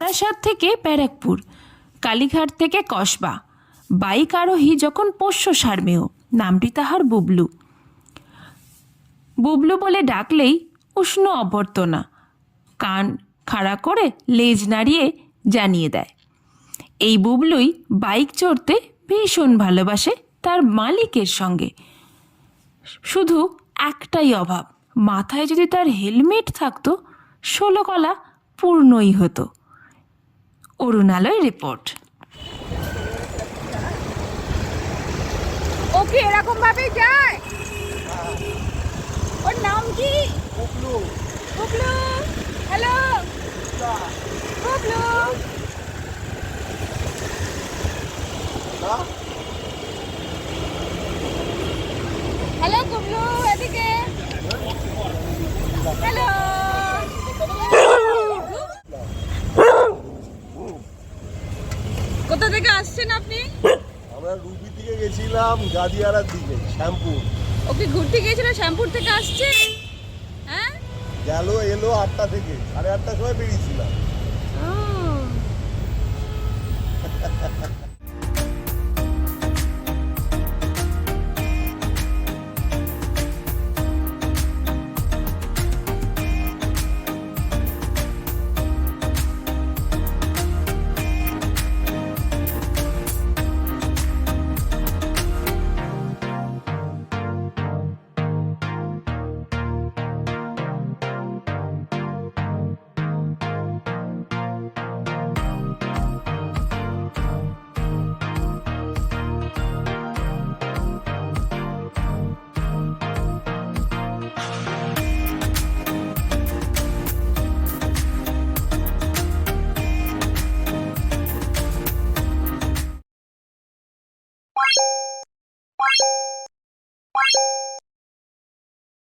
বারাসাত থেকে ব্যারাকপুর, কালীঘাট থেকে কসবা। বাইক আরোহী যখন পোষ্য সারমেয়, নামটি তাহার বুবলু। বুবলু বলে ডাকলেই উষ্ণ অভ্যর্থনা, কান খাড়া করে লেজ নাড়িয়ে জানিয়ে দেয়। এই বুবলুই বাইক চড়তে ভীষণ ভালোবাসে তার মালিকের সঙ্গে। শুধু একটাই অভাব, মাথায় যদি তার হেলমেট থাকতো, ষোলো কলা পূর্ণই হতো। অরুণালয় রিপোর্ট। ও কি এরকম ভাবে যায়? ওর নাম কি? পুকলু বুবলু হ্যালো? বুবলু না হ্যালো বুবলু এদিকে হ্যালো কোথা থেকে আসছেন আপনি? আমরা রুবি দিকে গেছিলাম গাদিয়ারার দিকে শ্যামপুর। ওকে ঘুরতে গিয়েছিল শ্যামপুর থেকে আসছে? হ্যাঁ? গেল এলো আটটা থেকে সাড়ে আটটার সময় বেরিয়েছিলাম।